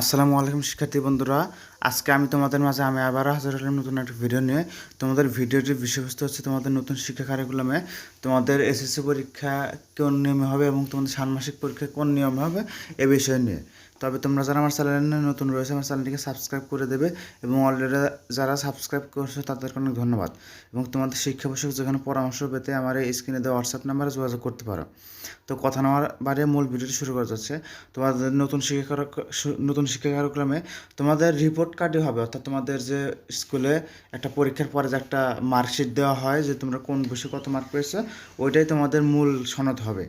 আসসালামু আলাইকুম শিক্ষার্থী বন্ধুরা। আজকে আমি তোমাদের মাঝে আমি আবার হাজার হলাম নতুন একটা ভিডিও নিয়ে। তোমাদের ভিডিওটির বিষয়বস্তু হচ্ছে তোমাদের নতুন শিক্ষা কারিকুলামে তোমাদের এসএসসি পরীক্ষা কোন নিয়মে হবে এবং তোমাদের ষান্মাসিক পরীক্ষা কোন নিয়মে হবে এ বিষয় নিয়ে। তবে তোমরা যারা আমার চ্যানেলে নতুন রয়েছে, আমার চ্যানেলটিকে সাবস্ক্রাইব করে দেবে এবং অলরেডি যারা সাবস্ক্রাইব করছ, তাদেরকে অনেক ধন্যবাদ। এবং তোমাদের শিক্ষা বিষয়ক যেখানে পরামর্শ পেতে আমার এই স্ক্রিনে দেওয়া হোয়াটসঅ্যাপ নাম্বারে যোগাযোগ করতে পারো। তো কথা নেওয়ার বারে মূল ভিডিওটি শুরু করা যাচ্ছে। তোমাদের নতুন শিক্ষা নতুন শিক্ষা কার্যক্রমে তোমাদের রিপোর্ট কার্ডই হবে, অর্থাৎ তোমাদের যে স্কুলে একটা পরীক্ষার পরে যে একটা মার্কশিট দেওয়া হয়, যে তোমরা কোন বিষয়ে কত মার্ক পেয়েছ, ওইটাই তোমাদের মূল সনদ হবে।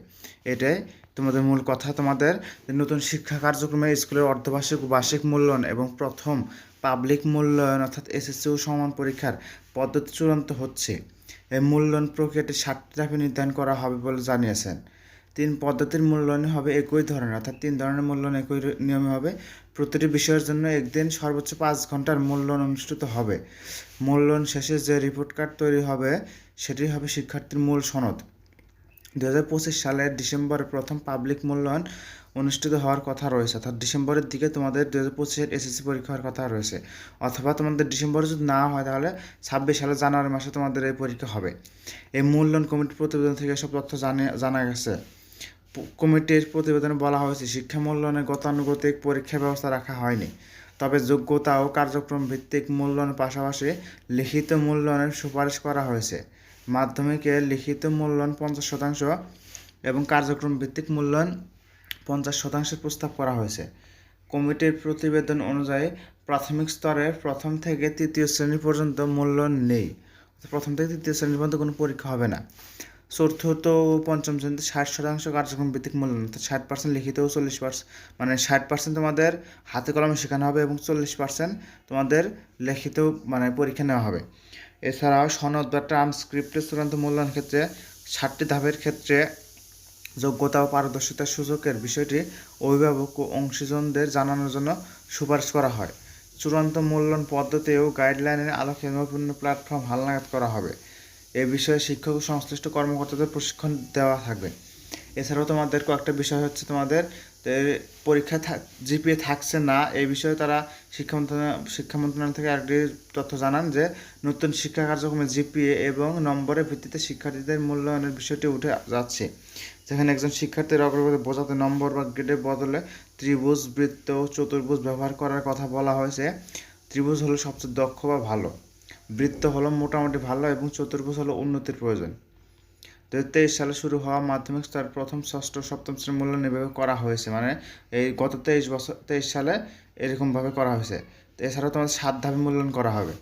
এটাই তোমাদের মূল কথা তোমাদের নতুন শিক্ষা কার্যক্রমে স্কুলের অর্ধবার্ষিক বার্ষিক মূল্যায়ন এবং প্রথম পাবলিক মূল্যায়ন অর্থাৎ এসএসসি ও সমান পরীক্ষার পদ্ধতি চূড়ান্ত হচ্ছে। এই মূল্যায়ন প্রক্রিয়াটি ষাটটি ধাপে নির্ধারণ করা হবে বলে জানিয়েছেন। তিন পদ্ধতির মূল্যায়ন হবে একই ধরনের, অর্থাৎ তিন ধরনের মূল্যায়ন একই নিয়মে হবে। প্রতিটি বিষয়ের জন্য একদিন সর্বোচ্চ পাঁচ ঘণ্টার মূল্যায়ন অনুষ্ঠিত হবে। মূল্যায়ন শেষে যে রিপোর্ট কার্ড তৈরি হবে, সেটি হবে শিক্ষার্থীর মূল সনদ। দু হাজার পঁচিশ সালের ডিসেম্বরে প্রথম পাবলিক মূল্যায়ন অনুষ্ঠিত হওয়ার কথা রয়েছে। অর্থাৎ ডিসেম্বরের দিকে তোমাদের দু হাজার পঁচিশের এসএসসি পরীক্ষা হওয়ার কথা রয়েছে। অথবা তোমাদের ডিসেম্বরে যদি না হয় তাহলে ছাব্বিশ সালে জানুয়ারি মাসে তোমাদের এই পরীক্ষা হবে। এই মূল্যায়ন কমিটির প্রতিবেদন থেকে সব তথ্য জানা গেছে। কমিটির প্রতিবেদনে বলা হয়েছে, শিক্ষা মূল্যায়নে গতানুগতিক পরীক্ষা ব্যবস্থা রাখা হয়নি। তবে যোগ্যতা ও কার্যক্রম ভিত্তিক মূল্যায়নের পাশাপাশি লিখিত মূল্যায়নের সুপারিশ করা হয়েছে। মাধ্যমিকে লিখিত মূল্যায়ন পঞ্চাশ শতাংশ এবং কার্যক্রম ভিত্তিক মূল্যায়ন পঞ্চাশ শতাংশের প্রস্তাব করা হয়েছে। কমিটির প্রতিবেদন অনুযায়ী প্রাথমিক স্তরে প্রথম থেকে তৃতীয় শ্রেণি পর্যন্ত মূল্যায়ন নেই। প্রথম থেকে তৃতীয় শ্রেণি পর্যন্ত কোনো পরীক্ষা হবে না। চতুর্থ ও পঞ্চম শ্রেণীতে ষাট শতাংশ কার্যক্রম ভিত্তিক মূল্যায়ন, অর্থাৎ ষাট পার্সেন্ট লিখিত ও চল্লিশ পার্সেন্ট মানে ষাট পার্সেন্ট তোমাদের হাতে কলমে শেখানো হবে এবং চল্লিশ পার্সেন্ট তোমাদের লিখিত মানে পরীক্ষা নেওয়া হবে। এছাড়াও সনদ বা ট্রান্সক্রিপ্টের চূড়ান্ত মূল্যায়ন ক্ষেত্রে সাতটি ধাপের ক্ষেত্রে যোগ্যতা ও পারদর্শিতার সুযোগের বিষয়টি অভিভাবক ও অংশীজনদের জানানোর জন্য সুপারিশ করা হয়। চূড়ান্ত মূল্যায়ন পদ্ধতি ও গাইডলাইনের আলোকে নতুন প্ল্যাটফর্ম হালনাগাদ করা হবে। এ বিষয়ে শিক্ষক ও সংশ্লিষ্ট কর্মকর্তাদের প্রশিক্ষণ দেওয়া থাকবে। এছাড়াও তোমাদের কয়েকটা বিষয় হচ্ছে তোমাদের পরীক্ষায় জিপিএ থাকছে না, এই বিষয়ে তারা শিক্ষা মন্ত্রণালয় শিক্ষা মন্ত্রণালয় থেকে আরেকটি তথ্য জানান যে নতুন শিক্ষা কার্যক্রমে জিপিএ এবং নম্বরের ভিত্তিতে শিক্ষার্থীদের মূল্যায়নের বিষয়টি উঠে যাচ্ছে, যেখানে একজন শিক্ষার্থীর অগ্রগতি বোঝাতে নম্বর বা গ্রেডের বদলে ত্রিভুজ, বৃত্ত চতুর্ভুজ ব্যবহার করার কথা বলা হয়েছে। ত্রিভুজ হলো সবচেয়ে দক্ষ বা ভালো, বৃত্ত হলো মোটামুটি ভালো এবং চতুর্ভুজ হলো উন্নতির প্রয়োজন। তেইশ সালে শুরু হওয়া মাধ্যমিক স্তর প্রথম ষষ্ঠ সপ্তম শ্রেণির মূল্যায়ন এভাবে করা হয়েছে। মানে এই গত তেইশ বছর, তেইশ সালে এরকমভাবে করা হয়েছে। এছাড়াও তোমাদের সাত ধাপে মূল্যায়ন করা হবে।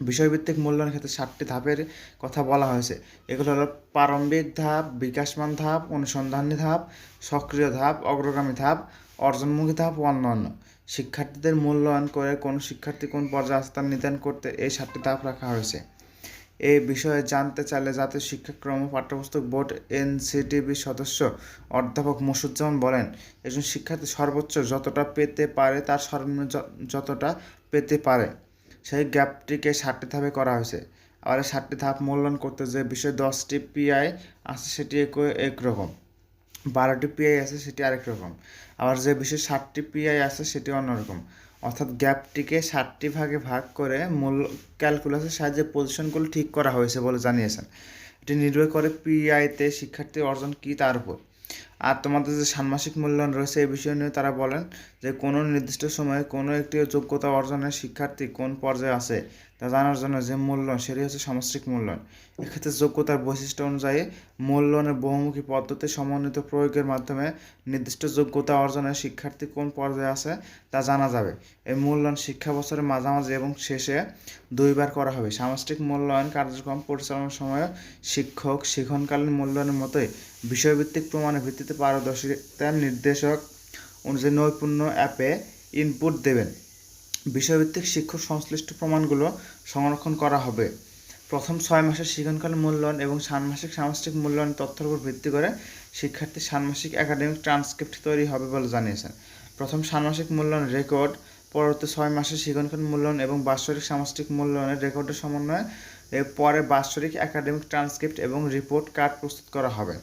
বিষয়ভিত্তিক মূল্যায়নের ক্ষেত্রে সাতটি ধাপের কথা বলা হয়েছে। এগুলো হলো প্রারম্ভিক ধাপ, বিকাশমান ধাপ, অনুসন্ধানী ধাপ, সক্রিয় ধাপ, অগ্রগামী ধাপ, অর্জনমুখী ধাপ ও অন্যান্য। শিক্ষার্থীদের মূল্যায়ন করে কোন শিক্ষার্থী কোন পর্যায়ে আছে নির্ধারণ করতে এই সাতটি ধাপ রাখা হয়েছে। এই বিষয়ে জানতে চাইলে জাতীয় শিক্ষাক্রম পাঠ্যপুস্তক বোর্ড এনসিটিভির সদস্য অধ্যাপক মুসুজ্জামান বলেন, একজন শিক্ষার্থী সর্বোচ্চ যতটা পেতে পারে তার সর্বনিম্ন যতটা পেতে পারে। সেই গ্যাপটিকে ষাটটি ধাপে করা হয়েছে। আবার ষাটটি ধাপ মূল্যায়ন করতে যে বিষয়ে দশটি পিআই আছে সেটি একরকম বারোটি পিআই আছে সেটি আরেক রকম। আবার যে বিষয়ে ষাটটি পিআই আছে সেটি অন্যরকম অর্থাৎ গ্যাপটিকে সাতটি ভাগে ভাগ করে মূল ক্যালকুলাসের সাহায্যে পজিশনগুলো ঠিক করা হয়েছে বলে জানিয়েছেন। এটি নির্ভর করে পিআইতে শিক্ষার্থী অর্জন কী তার উপর। আর তোমাদের যে ষান্মাসিক মূল্যায়ন রয়েছে এই বিষয় নিয়ে তারা বলেন যে কোনো নির্দিষ্ট সময়ে কোনো একটি যোগ্যতা অর্জনের শিক্ষার্থী কোন পর্যায়ে আছে তা জানার জন্য যে মূল্যায়ন, সেটি হচ্ছে সামষ্টিক মূল্যায়ন। এক্ষেত্রে যোগ্যতার বৈশিষ্ট্য অনুযায়ী মূল্যায়নের বহুমুখী পদ্ধতি সমন্বিত প্রয়োগের মাধ্যমে নির্দিষ্ট যোগ্যতা অর্জনের শিক্ষার্থী কোন পর্যায়ে আছে তা জানা যাবে। এই মূল্যায়ন শিক্ষা বছরের মাঝামাঝি এবং শেষে দুইবার করা হবে। সামষ্টিক মূল্যায়ন কার্যক্রম পরিচালনার সময় শিক্ষক শিখনকালীন মূল্যায়নের মতোই বিষয়ভিত্তিক প্রমাণের ভিত্তিতে পারদর্শিতার নির্দেশক অনুযায়ী নৈপুণ্য অ্যাপে ইনপুট দেবেন। বিষয়ভিত্তিক শিক্ষক সংশ্লিষ্ট প্রমাণগুলো সংরক্ষণ করা হবে। প্রথম ছয় মাসের শিক্ষণকালীন মূল্যায়ন এবং ষান্মাসিক সামষ্টিক মূল্যায়ন তথ্যের উপর ভিত্তি করে শিক্ষার্থীর ষান্মাসিক একাডেমিক ট্রান্সক্রিপ্ট তৈরি হবে বলে জানিয়েছেন। প্রথম ষান্মাসিক মূল্যায়ন রেকর্ড পরবর্তী ছয় মাসের শিক্ষণকালীন মূল্যায়ন এবং বাৎসরিক সামষ্টিক মূল্যায়নের রেকর্ডের সমন্বয়ে পরে বাৎসরিক একাডেমিক ট্রান্সক্রিপ্ট এবং রিপোর্ট কার্ড প্রস্তুত করা হবে।